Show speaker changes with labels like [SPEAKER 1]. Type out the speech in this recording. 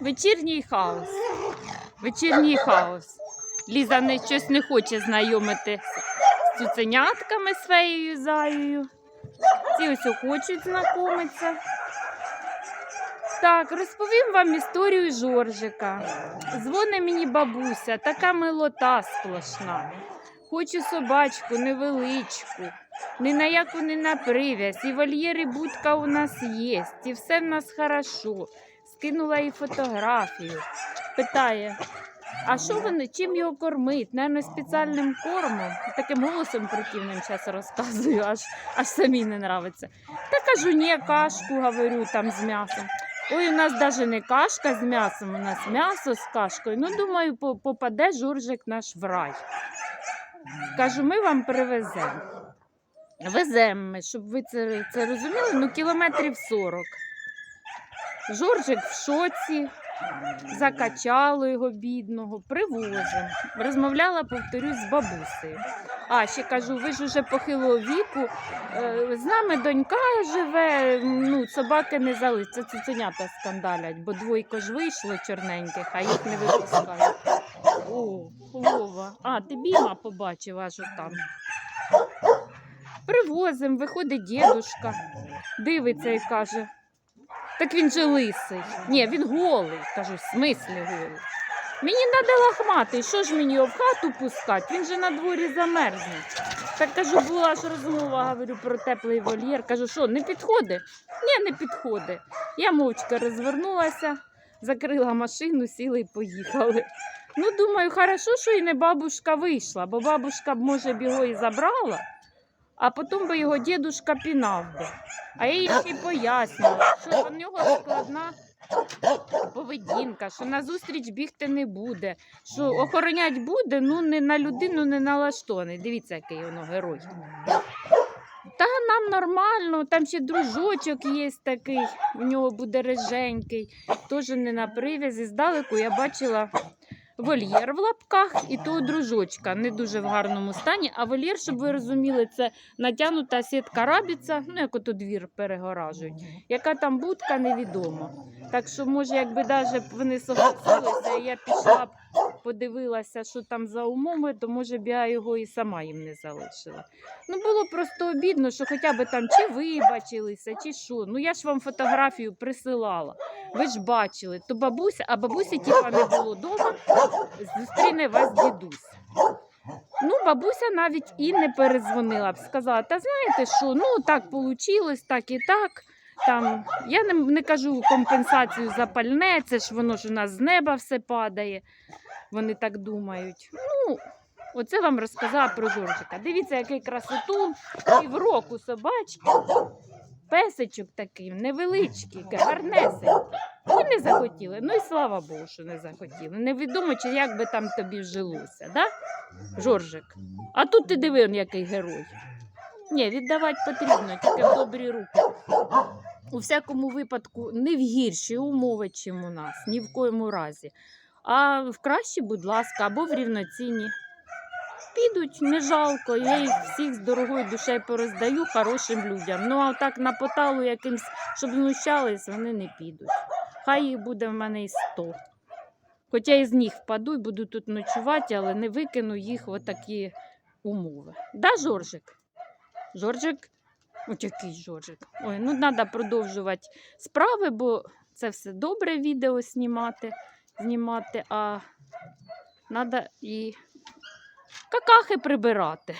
[SPEAKER 1] Вечірній хаос. Вечірній хаос. Ліза не щось не хоче знайомити з цуценятками феєю Заєю. Ці ось хочуть знайомитися. Так, розповім вам історію Жоржика. Дзвони мені бабуся, така милота сплошна. Хочу собачку невеличку, ні на яку не на прив'язь, і вольєр, і будка у нас є, і все в нас хорошо. Скинула їй фотографію. Питає, а що вони, чим його кормить? Наверно, спеціальним кормом. Таким голосом противним зараз розказую, аж, аж самі не нравиться. Та кажу, ні, кашку говорю там з м'ясом. Ой, у нас навіть не кашка з м'ясом, у нас м'ясо з кашкою. Ну, думаю, попаде журжик наш в рай. Кажу, ми вам привеземо. Веземо щоб ви це, це розуміли, ну кілометрів 40. Жоржик в шоці, закачало його бідного, привозимо. Розмовляла, повторюсь, з бабусею. А, ще кажу, ви ж уже похилого віку. е, З нами донька живе, ну, собаки не залишаться. Це цуценята скандалять, бо двойко ж вийшло чорненьких, а їх не випускають. О, Вова. А, ти біма побачив аж там. Привозимо, виходить дідушка, дивиться і каже. Так він же лисий. Ні, він голий. Кажу, в смислі голий. Мені треба лахматий, що ж мені його в хату пускати? Він же на дворі замерзне. Так кажу, була ж розмова, говорю про теплий вольєр. Кажу, що не підходить? Ні, не підходить. Я мовчки розвернулася, закрила машину, сіли і поїхали. Ну, думаю, хорошо, що і не бабушка вийшла, бо бабушка б, може, б його і забрала, а потім би його дідушка пінав би. А я їй ще й пояснювала, що у нього складна поведінка, що на зустріч бігти не буде, що охоронять буде, ну не на людину не налаштований. Дивіться, який воно герой. Та нам нормально, там ще дружочок є такий, у нього буде риженький, теж не на привязі. Здалеку я бачила вольєр в лапках і то дружочка, не дуже в гарному стані. А вольєр, щоб ви розуміли, це натягнута сітка рабіця, ну як ото двір перегоражують. Яка там будка, невідомо. Так що, може, якби навіть вони согласилися, я пішла б, подивилася, що там за умови, то може б я його і сама їм не залишила. Ну, було просто обідно, що хоча б там чи вибачилися, чи що. Ну я ж вам фотографію присилала. Ви ж бачили, то бабуся, а бабусі тіпа не було вдома, зустріне вас дідусь. Ну, бабуся навіть і не перезвонила б, сказала, та знаєте що, ну так вийшло, так і так. Там, я не, не кажу компенсацію за пальне, це ж воно ж у нас з неба все падає. Вони так думають. Ну, оце вам розказала про Жоржика. Дивіться, який красотун, півроку собачки. Песичок такий, невеличкий, гарнесенький. Ви не захотіли. Ну і слава Богу, що не захотіли. Невідомо, чи як би там тобі жилося, да? Жоржик. А тут ти диви, он який герой. Ні, віддавати потрібно, тільки в добрі руки. У всякому випадку не в гірші умови, чим у нас, ні в коєму разі. А в кращі, будь ласка, або в рівноцінні. Підуть, не жалко, я їх всіх з дорогою душею пороздаю хорошим людям. Ну а так на поталу якимсь, щоб знущались, вони не підуть. Хай їх буде в мене і сто. Хоча із них впаду і буду тут ночувати, але не викину їх в такі умови. Да, Жоржик? Жоржик? Ось який Жоржик. Ой, ну треба продовжувати справи, бо це все добре відео знімати, знімати а треба і какахи прибирати.